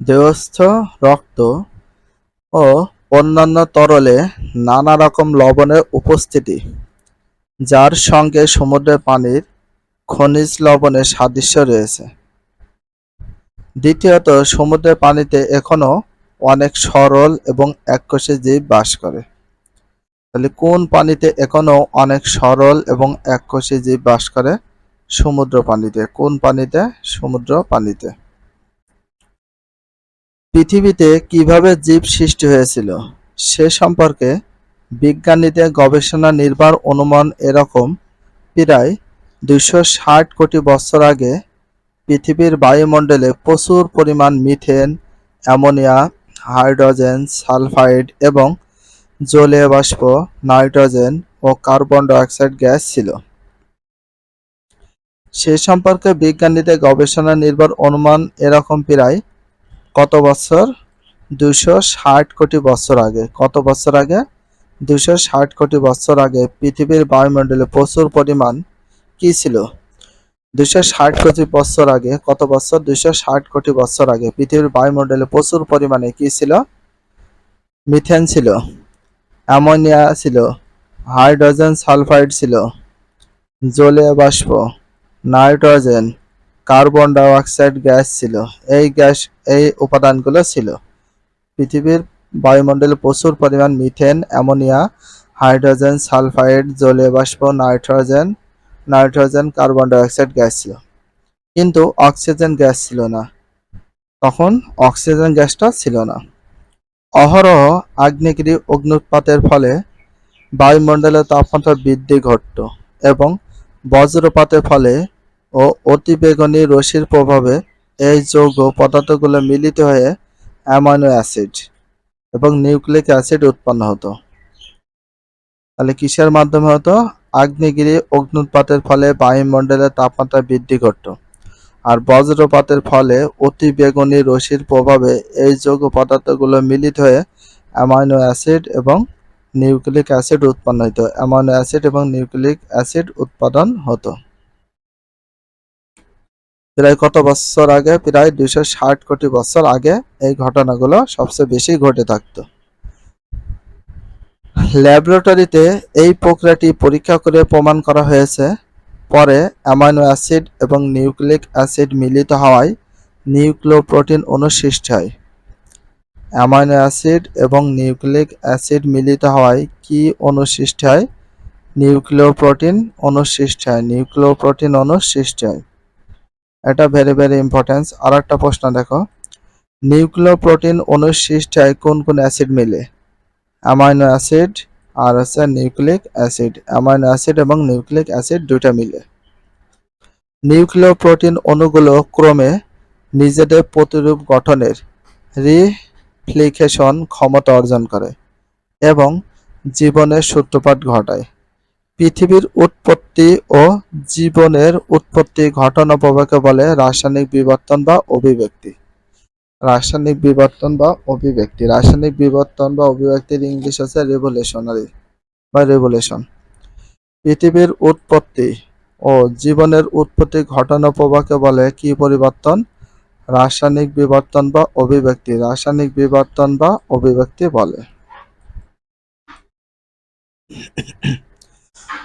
দেহস্থ, রক্ত ও অন্যান্য তরলে নানা রকম লবণের উপস্থিতি, যার সঙ্গে সমুদ্রের পানির খনিজ লবণের সাদৃশ্য রয়েছে। দ্বিতীয়ত, সমুদ্রের পানিতে এখনও অনেক সরল এবং এককোষী জীব বাস করে। তাহলে কোন পানিতে এখনও অনেক সরল এবং এককোষী জীব বাস করে? সমুদ্র পানিতে। কোন পানিতে? সমুদ্র পানিতে। পৃথিবীতে কীভাবে জীব সৃষ্টি হয়েছিল, সে সম্পর্কে বিজ্ঞানীদের গবেষণা নির্ভর অনুমান এরকম। প্রায় দুইশো ষাট কোটি বছর আগে পৃথিবীর বায়ুমণ্ডলে প্রচুর পরিমাণ মিথেন, অ্যামোনিয়া, হাইড্রোজেন, সালফাইড এবং জলীয় বাষ্প, নাইট্রোজেন ও কার্বন ডাইঅক্সাইড গ্যাস ছিল। সে সম্পর্কে বিজ্ঞানীদের গবেষণা নির্ভর অনুমান এরকম প্রায় কত বছর? দুশো ষাট কোটি বছর আগে। কত বছর আগে? দুশো ষাট কোটি বছর আগে পৃথিবীর বায়ুমণ্ডলে প্রচুর পরিমাণ কি ছিল? দুশো ষাট কোটি বছর আগে। কত বছর? দুশো ষাট কোটি বছর আগে পৃথিবীর বায়ুমণ্ডলে প্রচুর পরিমাণে কি ছিল? মিথেন ছিল, অ্যামোনিয়া ছিল, হাইড্রোজেন সালফাইড ছিল, জলীয় বাষ্প, নাইট্রোজেন, কার্বন ডাইঅক্সাইড গ্যাস ছিল। এই গ্যাস এই উপাদানগুলো ছিল। পৃথিবীর বায়ুমণ্ডলে প্রচুর পরিমাণ মিথেন, অ্যামোনিয়া, হাইড্রোজেন, সালফাইড, জলীয় বাষ্প, nitrogen nitrogen, carbon dioxide gas ছিল। কিন্তু অক্সিজেন গ্যাস ছিল না। তখন অক্সিজেন গ্যাসটা ছিল না। অহরহ আগ্নেয়গিরি অগ্নুৎপাতের ফলে বায়ুমণ্ডলের তাপমাত্রা বৃদ্ধি ঘটত এবং বজ্রপাতের ফলে ও অতিবেগুনি রশ্মির প্রভাবে এই যৌগ পদার্থগুলো মিলিত হয়ে অ্যামাইনো অ্যাসিড এবং নিউক্লিক অ্যাসিড উৎপন্ন হতো। তাহলে কিসের মাধ্যমে হতো? আগ্নেয়গিরি অগ্নুৎপাতের ফলে বায়ুমণ্ডলের তাপমাত্রা বৃদ্ধি ঘটত। আর বজ্রপাতের ফলে অতি বেগুনি রশ্মির প্রভাবে এই যৌগ পদার্থগুলো মিলিত হয়ে অ্যামাইনো অ্যাসিড এবং নিউক্লিক অ্যাসিড উৎপন্ন হতো অ্যামাইনো অ্যাসিড এবং নিউক্লিক অ্যাসিড উৎপাদন হতো। প্রায় কত বছর আগে, প্রায় দুইশো ষাট কোটি বছর আগে এই ঘটনাগুলো সবচেয়ে বেশি ঘটে থাকতো। ল্যাবরেটরিতে এই প্রক্রিয়াটি পরীক্ষা করে প্রমাণ করা হয়েছে। পরে অ্যামাইনো অ্যাসিড এবং নিউক্লিক অ্যাসিড মিলিত হওয়ায় নিউক্লিওপ্রোটিন অণু হয়। অ্যামাইনো অ্যাসিড এবং নিউক্লিক অ্যাসিড মিলিত হওয়ায় কি অণু হয়? নিউক্লিওপ্রোটিন অণু হয়। নিউক্লিওপ্রোটিন অণু হয়। এটা ভেরি ভেরি ইম্পর্টেন্স আর একটা প্রশ্ন দেখো। নিউক্লিওপ্রোটিন অণুর সৃষ্টি হয় কোন কোন অ্যাসিড মিলে? অ্যামাইনো অ্যাসিড, আর হচ্ছে নিউক্লিক অ্যাসিড। অ্যামাইনো অ্যাসিড এবং নিউক্লিক অ্যাসিড দুইটা মিলে। নিউক্লিওপ্রোটিন অণুগুলো ক্রমে নিজেদের প্রতিরূপ গঠনের রিফ্লিকেশন ক্ষমতা অর্জন করে এবং জীবনের সূত্রপাত ঘটায়। পৃথিবীর উৎপত্তি ও জীবনের উৎপত্তি ঘটনা প্রবাহকে বলে রাসায়নিক বিবর্তন বা অভিব্যক্তি। রাসায়নিক বিবর্তন বা অভিব্যক্তি। রাসায়নিক বিবর্তন বা অভিব্যক্তির ইংলিশ হচ্ছে রেভুলেশনারি বা রেভুলেশন পৃথিবীর উৎপত্তি ও জীবনের উৎপত্তি ঘটনা প্রবাহকে বলে কি পরিবর্তন? রাসায়নিক বিবর্তন বা অভিব্যক্তি। রাসায়নিক বিবর্তন বা অভিব্যক্তি বলে।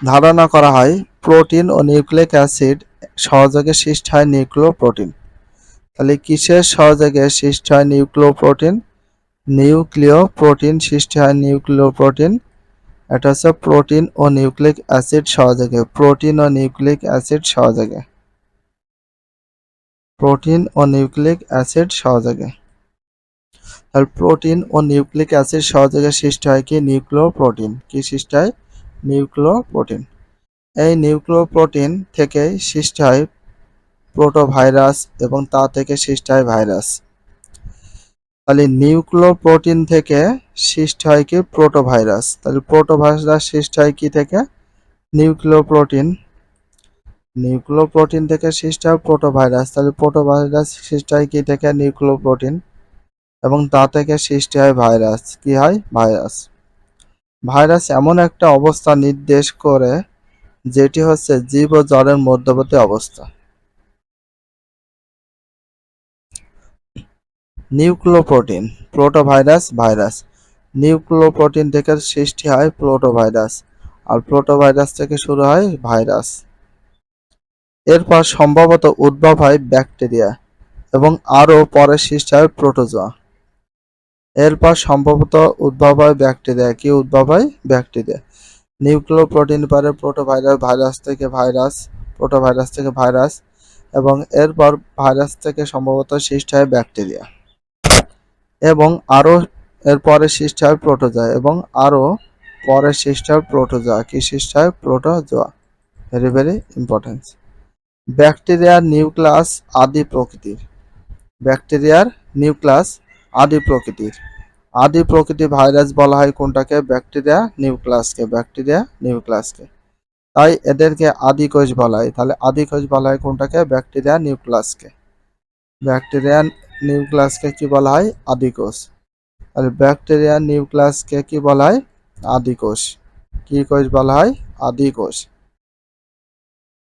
ধারণা করা হয়, প্রোটিন ও নিউক্লিক অ্যাসিড সহযোগে সৃষ্টি হয় নিউক্লিওপ্রোটিন। তাহলে কিসের সহযোগে সৃষ্টি হয় নিউক্লিওপ্রোটিন? নিউক্লিয় প্রোটিন সৃষ্টি হয় নিউক্লিওপ্রোটিন। এটা হচ্ছে প্রোটিন ও নিউক্লিক অ্যাসিড সহযোগে, প্রোটিন ও নিউক্লিক অ্যাসিড সহযোগে। প্রোটিন ও নিউক্লিক অ্যাসিড সহযোগে। তাহলে প্রোটিন ও নিউক্লিক অ্যাসিড সহযোগে সৃষ্টি হয় কি? নিউক্লিওপ্রোটিন। কি সৃষ্টি হয়? নিউক্লিওপ্রোটিন। এই নিউক্লিওপ্রোটিন থেকেই সৃষ্টি হয় প্রোটোভাইরাস এবং তা থেকে সৃষ্টি হয় ভাইরাস। তাহলে নিউক্লিওপ্রোটিন থেকে সৃষ্টি হয় কি প্রোটোভাইরাস? তাহলে প্রোটোভাইরাস সৃষ্টি হয় কি থেকে? নিউক্লিওপ্রোটিন। নিউক্লিওপ্রোটিন থেকে সৃষ্টি হয় প্রোটোভাইরাস। তাহলে প্রোটোভাইরাস সৃষ্টি হয় কি থেকে? নিউক্লিওপ্রোটিন। এবং তা থেকে সৃষ্টি হয় ভাইরাস। কি হয়? ভাইরাস। ভাইরাস এমন একটা অবস্থা নির্দেশ করে, যেটি হচ্ছে জীব ও জ্বরের মধ্যবর্তী অবস্থা। নিউক্লিওপ্রোটিন, প্রোটোভাইরাস, ভাইরাস। নিউক্লিওপ্রোটিন থেকে সৃষ্টি হয় প্রোটোভাইরাস, আর প্রোটোভাইরাস থেকে শুরু হয় ভাইরাস। এরপর সম্ভবত উদ্ভব হয় ব্যাকটেরিয়া, এবং আরও পরে সৃষ্টি হয় প্রোটোজোয়া। এরপর সম্ভবত উদ্ভব হয় ব্যাকটেরিয়া কি উদ্ভব হয় ব্যাকটেরিয়া নিউক্লিওপ্রোটিন পারে প্রোটোভাইরাস, ভাইরাস থেকে ভাইরাস, প্রোটোভাইরাস থেকে ভাইরাস এবং এরপর ভাইরাস থেকে সম্ভবত সৃষ্টি হয় ব্যাকটেরিয়া এবং আরও এরপরে সৃষ্টি হয় প্রোটোজোয়া এবং আরও পরে সৃষ্টি হয় প্রোটোজোয়া। কি সৃষ্টি হয়? প্রোটোজোয়া। ভেরি ভেরি ইম্পর্টেন্স ব্যাকটেরিয়ার নিউক্লাস আদি প্রকৃতির। ব্যাকটেরিয়ার নিউক্লাস আদি প্রকৃতির। আদি প্রকৃতি ভাইরাস বলা হয় কোনটাকে? ব্যাকটেরিয়া নিউক্লাসকে ব্যাকটেরিয়া নিউক্লাসকে তাই এদেরকে আদি কোষ বলা হয়। তাহলে আদি কোষ বলা হয় কোনটাকে? ব্যাকটেরিয়া নিউক্লাসকে ব্যাকটেরিয়া নিউক্লাসকে কি বলা হয়? আদি কোষ। তাহলে ব্যাকটেরিয়া নিউক্লাসকে কি বলা হয়? আদি কোষ। কি কোষ বলা হয়? আদি কোষ।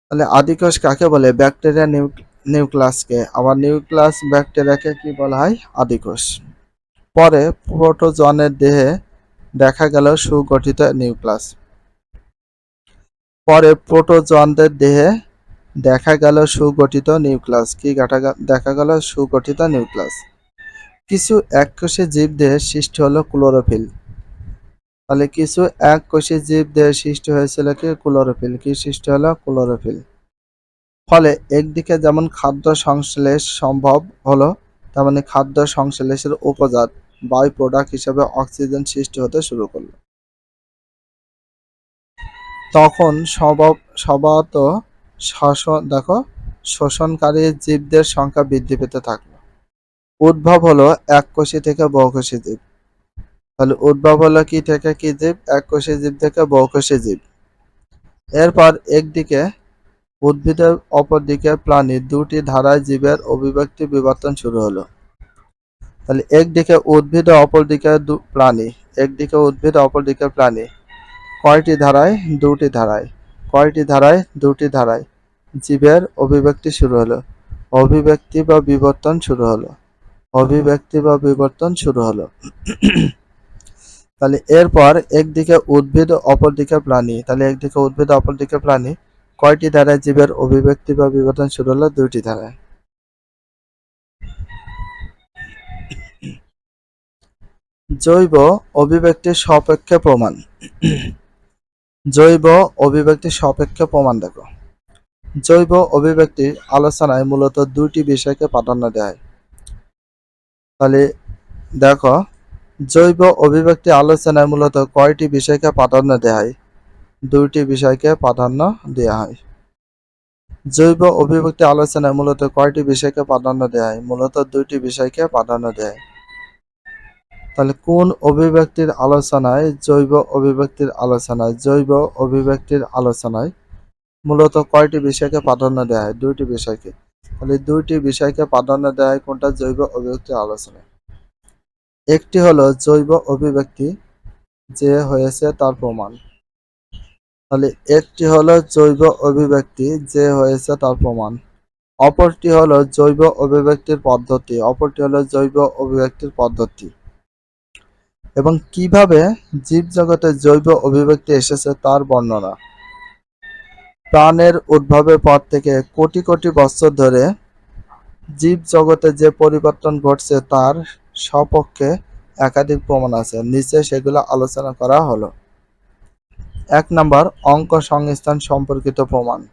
তাহলে আদি কোষ কাকে বলে? ব্যাকটেরিয়া নিউক্লাসকে আবার নিউক্লাস ব্যাকটেরিয়াকে কি বলা হয়? আদিকোষ পরে প্রোটোজনের দেহে দেখা গেল সুগঠিত নিউক্লাস পরে প্রোটোজনদের দেহে দেখা গেল সুগঠিত নিউক্লাস কি দেখা গেল? সুগঠিত নিউক্লাস কিছু এককোষী জীব দেহে সৃষ্টি হলো ক্লোরোফিল তাহলে কিছু এক কোষী জীব দেহে সৃষ্টি হয়েছিল কি? ক্লোরোফিল কি সৃষ্টি হলো? ক্লোরোফিল ফলে একদিকে যেমন খাদ্য সংশ্লেষ সম্ভব হলো, তেমনি খাদ্য সংশ্লেষের উপজাত বাই প্রোডাক্ট হিসেবে অক্সিজেন সৃষ্টি হতে শুরু করল। তখন স্বভাব, স্বভাবত শাসন, দেখো, শোষণকারী জীবদের সংখ্যা বৃদ্ধি পেতে থাকল। উদ্ভব হলো এক কোষী থেকে বহুকোষী জীব। তাহলে উদ্ভব হলো কি থেকে কি জীব? এক কোষী জীব থেকে বহুকোষী জীব। এরপর একদিকে উদ্ভিদের অপরদিকে প্রাণী দুটি ধারায় জীবের অভিব্যক্তি বিবর্তন শুরু হলো। তাহলে একদিকে উদ্ভিদ, অপরদিকে প্রাণী। একদিকে উদ্ভিদ, অপরদিকে প্রাণী। কয়টি ধারায়? দুটি ধারায়। কয়টি ধারায়? দুটি ধারায়। জীবের অভিব্যক্তি শুরু হলো। অভিব্যক্তি বা বিবর্তন শুরু হলো। অভিব্যক্তি বা বিবর্তন শুরু হলো। তাহলে এরপর একদিকে উদ্ভিদ, অপরদিকে প্রাণী। তাহলে একদিকে উদ্ভিদ, অপরদিকে প্রাণী। কয়টি ধারায় জীবের অভিব্যক্তি বা বিবর্তন শুরু হলো? দুইটি ধারায়। জৈব অভিব্যক্তির সাপেক্ষে প্রমাণ। জৈব অভিব্যক্তির সাপেক্ষে প্রমাণ দেখো। জৈব অভিব্যক্তির আলোচনায় মূলত দুটি বিষয়কে প্রাধান্য দেয় তাহলে দেখো, জৈব অভিব্যক্তি আলোচনায় মূলত কয়টি বিষয়কে প্রাধান্য দেওয়া হয়? দুইটি বিষয়কে প্রাধান্য দেওয়া হয়। জৈব অভিব্যক্তি আলোচনায় মূলত কয়টি বিষয়কে প্রাধান্য দেওয়া হয়? মূলত দুইটি বিষয়কে প্রাধান্য দেয় তাহলে কোন অভিব্যক্তির আলোচনায় জৈব অভিব্যক্তির আলোচনায়, জৈব অভিব্যক্তির আলোচনায় মূলত কয়টি বিষয়কে প্রাধান্য দেওয়া হয়? দুইটি বিষয়কে। তাহলে দুইটি বিষয়কে প্রাধান্য দেওয়া হয় কোনটা? জৈব অভিব্যক্তির আলোচনায়। একটি হলো জৈব অভিব্যক্তি যে হয়েছে তার প্রমাণ। তাহলে একটি হলো জৈব অভিব্যক্তি যে হয়েছে তার প্রমাণ। অপরটি হলো জৈব অভিব্যক্তির পদ্ধতি, অপরটি হলো জৈব অভিব্যক্তির পদ্ধতি। এবং কীভাবে জীবজগতে জৈব অভিব্যক্তি এসেছে তার বর্ণনা। প্রাণের উদ্ভবের পর থেকে কোটি কোটি বছর ধরে জীব জগতে যে পরিবর্তন ঘটছে তার সপক্ষে একাধিক প্রমাণ আছে। নিচে সেগুলো আলোচনা করা হলো। এক নম্বর অঙ্ক সংস্থান সম্পর্কিত প্রমাণ।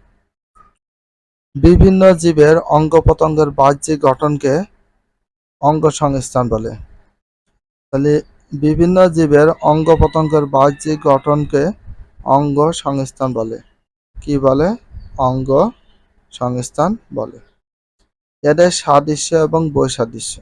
বিভিন্ন জীবের অঙ্গ প্রত্যঙ্গের বাহ্যিক গঠনকে অঙ্গ সংস্থান বলে। তাহলে বিভিন্ন জীবের অঙ্গ প্রত্যঙ্গের বাহ্যিক গঠনকে অঙ্গ সংস্থান বলে। কি বলে? অঙ্গ সংস্থান বলে। এদের সাদৃশ্য এবং বৈসাদৃশ্য।